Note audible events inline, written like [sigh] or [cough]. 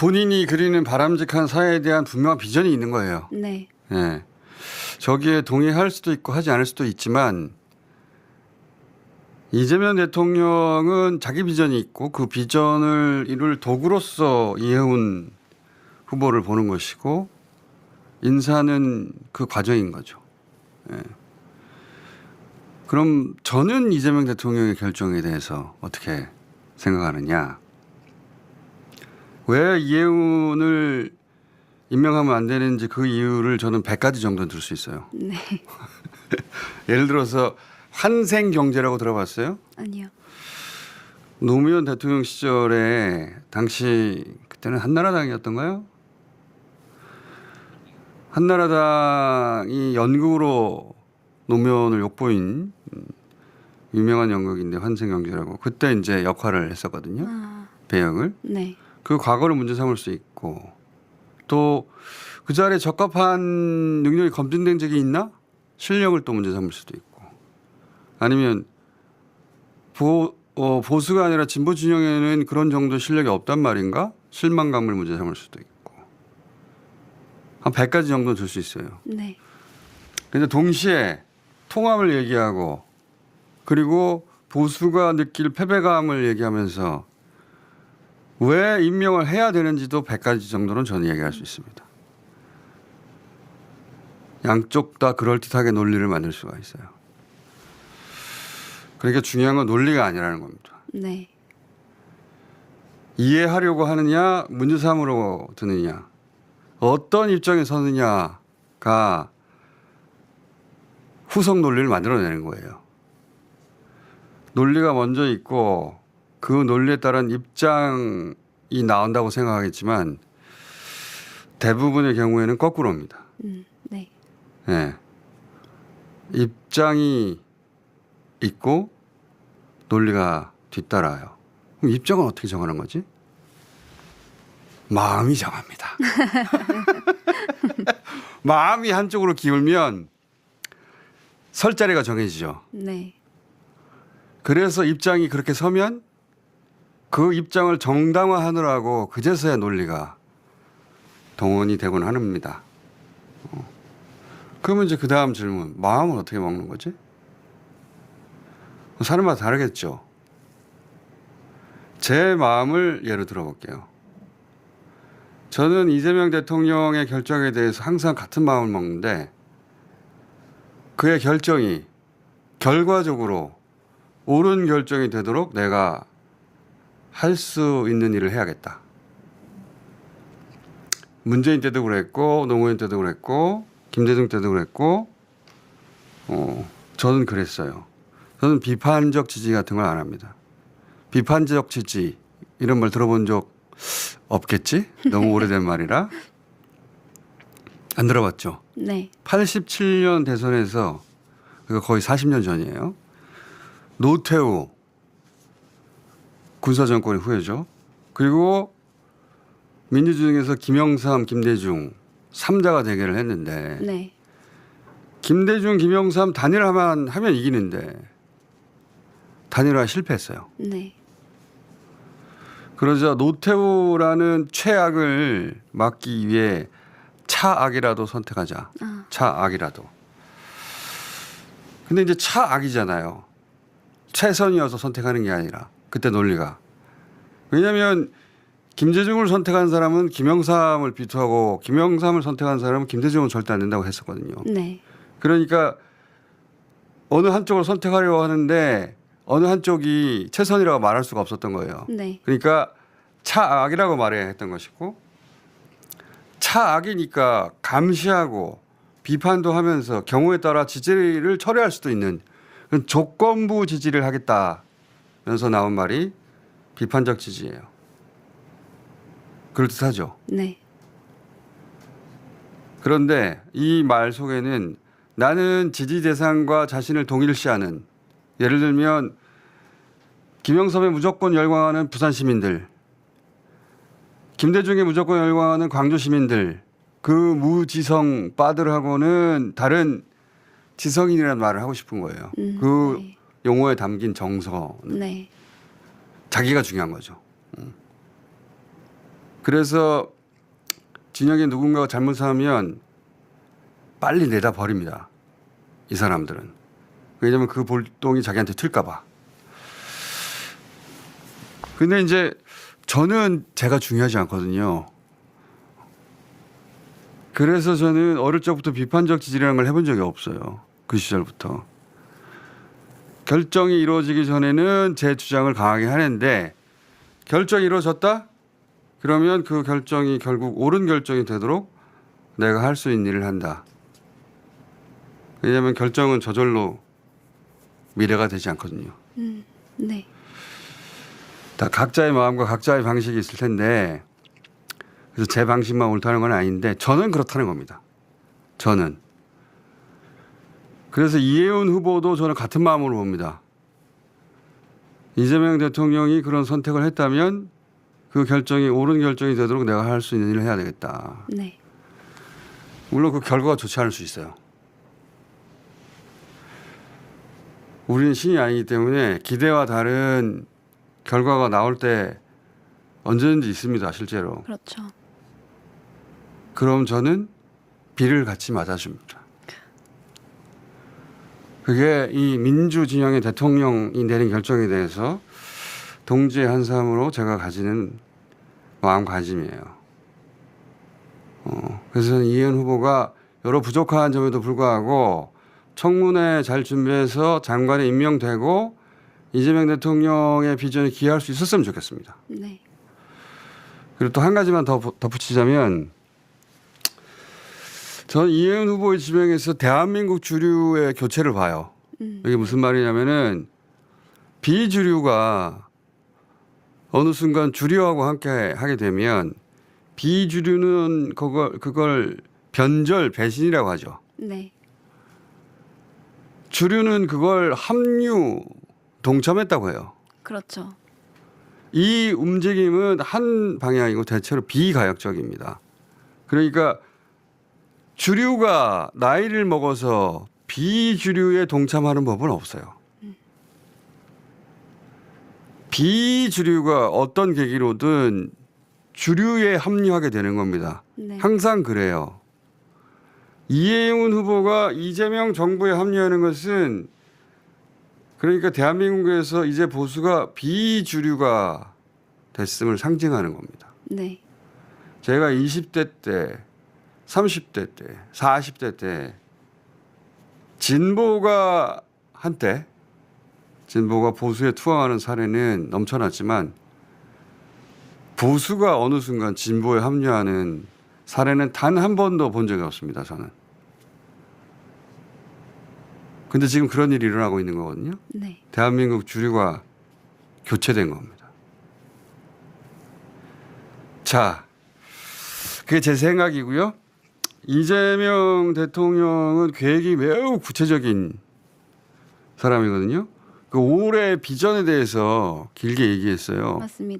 본인이 그리는 바람직한 사회에 대한 분명한 비전이 있는 거예요. 네. 예. 저기에 동의할 수도 있고 하지 않을 수도 있지만 이재명 대통령은 자기 비전이 있고 그 비전을 이룰 도구로서 이해훈 후보를 보는 것이고 인사는 그 과정인 거죠. 예. 그럼 저는 이재명 대통령의 결정에 대해서 어떻게 생각하느냐? 왜 이해훈을 임명하면 안 되는지 그 이유를 저는 100가지 정도는 들수 있어요. 네. [laughs] 예를 들어서 환생 경제라고 들어봤어요? 아니요. 노무현 대통령 시절에 당시 그때는 한나라당이었던가요? 한나라당이 연극으로 노무현을 욕보인 음, 유명한 연극인데 환생 경제라고 그때 이제 역할을 했었거든요. 아, 배역을. 네. 그 과거를 문제 삼을 수 있고 또 그 자리에 적합한 능력이 검증된 적이 있나? 실력을 또 문제 삼을 수도 있고 아니면 보, 어, 보수가 아니라 진보 진영에는 그런 정도 실력이 없단 말인가? 실망감을 문제 삼을 수도 있고 한 100가지 정도 줄 수 있어요. 네. 근데 동시에 통합을 얘기하고 그리고 보수가 느낄 패배감을 얘기하면서 왜 임명을 해야 되는지도 100가지 정도는 저는 얘기할 수 있습니다. 양쪽 다 그럴듯하게 논리를 만들 수가 있어요. 그러니까 중요한 건 논리가 아니라는 겁니다. 네. 이해하려고 하느냐, 문제 삼으로 드느냐, 어떤 입장에 서느냐가 후속 논리를 만들어내는 거예요. 논리가 먼저 있고 그 논리에 따른 입장이 나온다고 생각하겠지만 대부분의 경우에는 거꾸로입니다. 음, 네. 예. 입장이 있고 논리가 뒤따라요. 그럼 입장은 어떻게 정하는 거지? 마음이 정합니다. [laughs] 마음이 한쪽으로 기울면 설 자리가 정해지죠. 네. 그래서 입장이 그렇게 서면 그 입장을 정당화하느라고 그제서야 논리가 동원이 되곤 합니다. 어. 그러면 이제 그 다음 질문, 마음은 어떻게 먹는 거지? 사람마다 다르겠죠. 제 마음을 예로 들어볼게요. 저는 이재명 대통령의 결정에 대해서 항상 같은 마음을 먹는데 그의 결정이 결과적으로 옳은 결정이 되도록 내가 할 수 있는 일을 해야겠다. 문재인 때도 그랬고 노무현 때도 그랬고 김대중 때도 그랬고 어, 저는 그랬어요. 저는 비판적 지지 같은 걸 안 합니다. 비판적 지지 이런 말 들어본 적 없겠지? 너무 [laughs] 오래된 말이라 안 들어봤죠. 네. 87년 대선에서 그거 거의 40년 전이에요. 노태우 군사 정권의 후예죠. 그리고 민주주의에서 김영삼, 김대중 3자가 대결을 했는데 네. 김대중, 김영삼 단일화만 하면 이기는데 단일화 실패했어요. 네. 그러자 노태우라는 최악을 막기 위해 차악이라도 선택하자. 아, 차악이라도. 근데 이제 차악이잖아요. 최선이어서 선택하는 게 아니라 그때 논리가. 왜냐하면 김대중을 선택한 사람은 김영삼을 비토하고 김영삼을 선택한 사람은 김대중은 절대 안 된다고 했었거든요. 네. 그러니까 어느 한쪽을 선택하려고 하는데 어느 한쪽이 최선이라고 말할 수가 없었던 거예요. 네. 그러니까 차악이라고 말해야 했던 것이고 차악이니까 감시하고 비판도 하면서 경우에 따라 지지를 철회할 수도 있는 조건부 지지를 하겠다 면서 나온 말이 비판적 지지예요. 그럴듯하죠. 네. 그런데 이 말 속에는 나는 지지 대상과 자신을 동일시하는 예를 들면 김영삼에 무조건 열광하는 부산 시민들, 김대중에 무조건 열광하는 광주 시민들, 그 무지성 빠들하고는 다른 지성인이라는 말을 하고 싶은 거예요. 음, 그 네. 용어에 담긴 정서, 네. 자기가 중요한 거죠. 음. 그래서 진영에 누군가가 잘못하면 빨리 내다 버립니다. 이 사람들은. 왜냐면 그 볼동이 자기한테 튈까봐. 근데 이제 저는 제가 중요하지 않거든요. 그래서 저는 어릴 적부터 비판적 지지라는 걸 해본 적이 없어요. 그 시절부터. 결정이 이루어지기 전에는 제 주장을 강하게 하는데 결정이 이루어졌다? 그러면 그 결정이 결국 옳은 결정이 되도록 내가 할 수 있는 일을 한다. 왜냐하면 결정은 저절로 미래가 되지 않거든요. 음, 네. 다 각자의 마음과 각자의 방식이 있을 텐데 그래서 제 방식만 옳다는 건 아닌데 저는 그렇다는 겁니다. 저는 그래서 이해운 후보도 저는 같은 마음으로 봅니다. 이재명 대통령이 그런 선택을 했다면 그 결정이 옳은 결정이 되도록 내가 할 수 있는 일을 해야 되겠다. 네. 물론 그 결과가 좋지 않을 수 있어요. 우리는 신이 아니기 때문에 기대와 다른 결과가 나올 때 언제든지 있습니다, 실제로. 그렇죠. 그럼 저는 비를 같이 맞아줍니다. 그게 이 민주 진영의 대통령이 내린 결정에 대해서 동지의 한 사람으로 제가 가지는 마음가짐이에요. 어, 그래서 이현 후보가 여러 부족한 점에도 불구하고 청문회 잘 준비해서 장관에 임명되고 이재명 대통령의 비전에 기여할 수 있었으면 좋겠습니다. 네. 그리고 또 한 가지만 더 덧붙이자면 저는 이혜은 후보의 지명에서 대한민국 주류의 교체를 봐요. 음, 이게 무슨 말이냐면은 비주류가 어느 순간 주류하고 함께 하게 되면 비주류는 그걸 그걸 변절 배신이라고 하죠. 네. 주류는 그걸 합류 동참했다고 해요. 그렇죠. 이 움직임은 한 방향이고 대체로 비가역적입니다. 그러니까 주류가 나이를 먹어서 비주류에 동참하는 법은 없어요. 비주류가 어떤 계기로든 주류에 합류하게 되는 겁니다. 네. 항상 그래요. 이해운 후보가 이재명 정부에 합류하는 것은 그러니까 대한민국에서 이제 보수가 비주류가 됐음을 상징하는 겁니다. 네. 제가 20대 때, 30대 때, 40대 때 진보가 한때 진보가 보수에 투항하는 사례는 넘쳐났지만 보수가 어느 순간 진보에 합류하는 사례는 단 한 번도 본 적이 없습니다. 저는. 근데 지금 그런 일이 일어나고 있는 거거든요. 네. 대한민국 주류가 교체된 겁니다. 자, 그게 제 생각이고요. 이재명 대통령은 계획이 매우 구체적인 사람이거든요. 그 올해 비전에 대해서 길게 얘기했어요. 맞습니다.